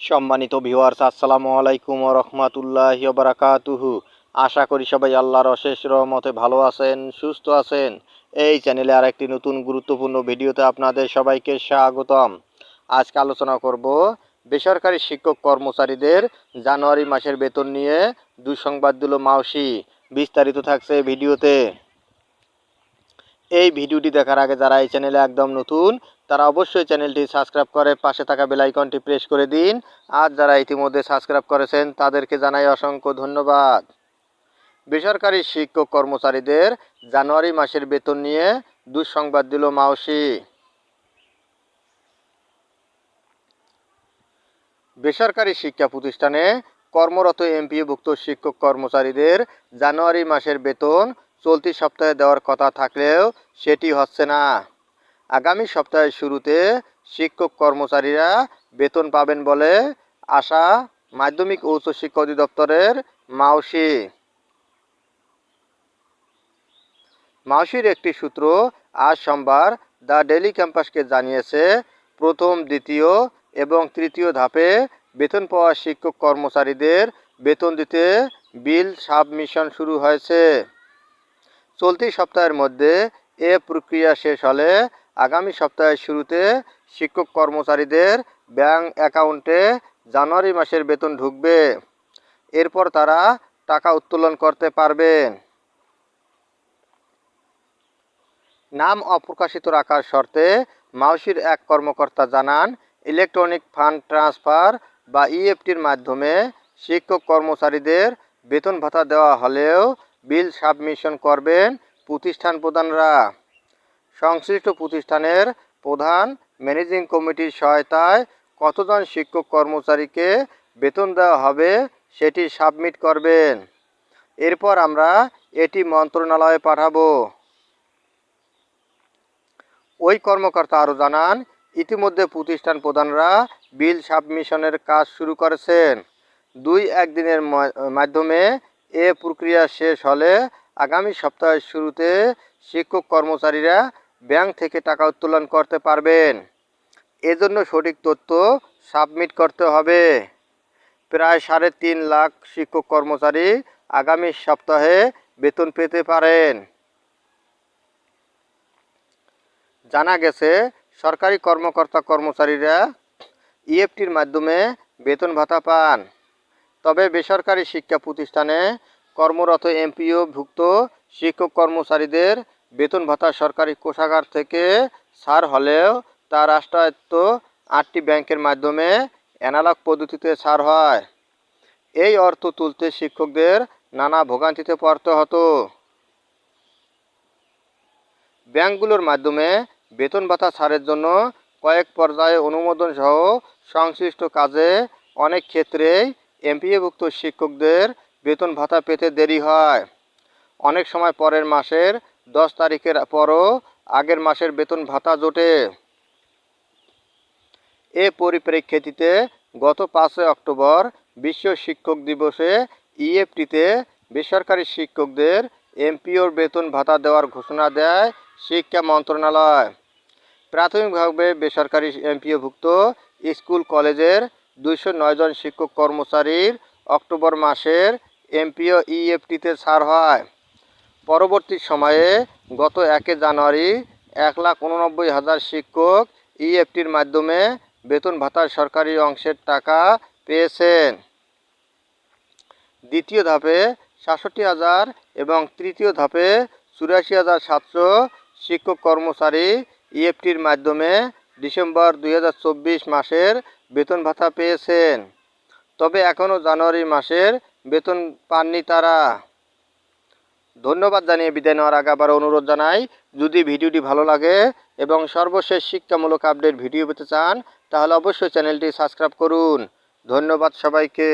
সম্মানিত ভিউয়ার্স আসসালামু আলাইকুম রহমাতুল্লাহ বারাকাতুহু। আশা করি সবাই আল্লাহর অশেষ রহমতে ভালো আছেন, সুস্থ আছেন। এই চ্যানেলে আর একটি নতুন গুরুত্বপূর্ণ ভিডিওতে আপনাদের সবাইকে স্বাগতম। আজকে আলোচনা করব বেসরকারি শিক্ষক কর্মচারীদের জানুয়ারি মাসের বেতন নিয়ে দুঃসংবাদ দিল মাউসি। বিস্তারিত থাকছে ভিডিওতে। এই ভিডিওটি দেখার আগে যারা এই চ্যানেলে একদম নতুন, তারা অবশ্যই চ্যানেলটি সাবস্ক্রাইব করে পাশে থাকা বেল আইকনটি প্রেস করে দিন। আর যারা ইতিমধ্যে সাবস্ক্রাইব করেছেন, তাদেরকে জানাই অসংখ্য ধন্যবাদ। বেসরকারি শিক্ষক কর্মচারীদের জানুয়ারি মাসের বেতন নিয়ে দুঃসংবাদ দিল মাওসি বেসরকারি শিক্ষা প্রতিষ্ঠানে কর্মরত এমপিওভুক্ত শিক্ষক কর্মচারীদের জানুয়ারি মাসের বেতন চলতি সপ্তাহে দেওয়ার কথা থাকলেও সেটি হচ্ছে না। আগামী সপ্তাহের শুরুতে শিক্ষক কর্মচারীরা বেতন পাবেন বলে আশা মাধ্যমিক ও উচ্চশিক্ষা অধিদপ্তরের মাওসি মাওসির একটি সূত্র আজ সোমবার দ্য ডেলি ক্যাম্পাসকে জানিয়েছে, প্রথম, দ্বিতীয় এবং তৃতীয় ধাপে বেতন পাওয়া শিক্ষক কর্মচারীদের বেতন দিতে বিল সাবমিশন শুরু হয়েছে। চলতি সপ্তাহের মধ্যে এ প্রক্রিয়া শেষ হলে আগামী সপ্তাহের শুরুতে শিক্ষক কর্মচারীদের ব্যাংক অ্যাকাউন্টে জানুয়ারি মাসের বেতন ঢুকবে। এরপর তারা টাকা উত্তোলন করতে পারবেন নাম অপ্রকাশিত রাখার শর্তে মাউসির এক কর্মকর্তা জানান, ইলেকট্রনিক ফান্ড ট্রান্সফার বা ইএফটির মাধ্যমে শিক্ষক কর্মচারীদের বেতন ভাতা দেওয়া হলেও বিল সাবমিশন করবেন প্রতিষ্ঠান প্রধানরা। সংশ্লিষ্ট প্রতিষ্ঠানের প্রধান ম্যানেজিং কমিটির সহায়তায় কতজন শিক্ষক কর্মচারীকে বেতন দেওয়া হবে সেটি সাবমিট করবেন। এরপর আমরা এটি মন্ত্রণালয়ে পাঠাবো। ওই কর্মকর্তা আরও জানান, ইতিমধ্যে প্রতিষ্ঠান প্রধানরা বিল সাবমিশনের কাজ শুরু করেছেন। দুই একদিনের মাধ্যমে এ প্রক্রিয়া শেষ হলে আগামী সপ্তাহের শুরুতে শিক্ষক কর্মচারীরা ব্যাংক থেকে টাকা উত্তোলন করতে পারবেন। এজন্য সঠিক তথ্য সাবমিট করতে হবে। প্রায় সাড়ে তিন লাখ শিক্ষক কর্মচারী আগামী সপ্তাহে বেতন পেতে পারেন। জানা গেছে, সরকারি কর্মকর্তা কর্মচারীরা ইএফটির মাধ্যমে বেতন ভাতা পান। তবে বেসরকারি শিক্ষা প্রতিষ্ঠানে কর্মরত এমপিও ভুক্ত শিক্ষক কর্মচারীদের বেতন ভাতা সরকারি কোষাগার থেকে ছাড় হলেও তা রাষ্ট্রায়ত্ত আটটি ব্যাংকের মাধ্যমে অ্যানালগ পদ্ধতিতে ছাড় হয়। এই অর্থ তুলতে শিক্ষকদের নানা ভোগান্তিতে পড়তে হতো। ব্যাংকগুলোর মাধ্যমে বেতন ভাতা ছাড়ের জন্য কয়েক পর্যায়ে অনুমোদন সহ সংশ্লিষ্ট কাজে অনেক ক্ষেত্রেই এমপিএভুক্ত শিক্ষকদের বেতন ভাতা পেতে দেরি হয়। অনেক সময় পরের মাসের দশ তারিখের পরও আগের মাসের বেতন ভাতা জোটে। এ পরিপ্রেক্ষিতে গত পাঁচই অক্টোবর বিশ্ব শিক্ষক দিবসে ইএফটিতে বেসরকারি শিক্ষকদের এমপিওর বেতন ভাতা দেওয়ার ঘোষণা দেয় শিক্ষা মন্ত্রণালয়। প্রাথমিকভাবে বেসরকারি এমপিওভুক্ত স্কুল, কলেজের দুইশো নয় জন শিক্ষক কর্মচারীর অক্টোবর মাসের এমপিও ইএফটিতে ছাড় হয়। পরবর্তী সময়ে গত একে জানুয়ারি এক লাখ উননব্বই হাজার শিক্ষক ইএফটির মাধ্যমে বেতন ভাতার সরকারি অংশের টাকা পেয়েছেন। দ্বিতীয় ধাপে সাতষট্টি হাজার এবং তৃতীয় ধাপে চুরাশি হাজার সাতশো শিক্ষক কর্মচারী ইএফটির মাধ্যমে ডিসেম্বর দুই হাজার চব্বিশ মাসের বেতন ভাতা পেয়েছেন। তবে এখনও জানুয়ারি মাসের বেতন পাননি তারা। ধন্যবাদ জানিয়ে বিদায় নেওয়ার আগে আবার অনুরোধ জানাই, যদি ভিডিওটি ভালো লাগে এবং সর্বশেষ শিক্ষামূলক আপডেট ভিডিও পেতে চান, তাহলে অবশ্যই চ্যানেলটি সাবস্ক্রাইব করুন। ধন্যবাদ সবাইকে।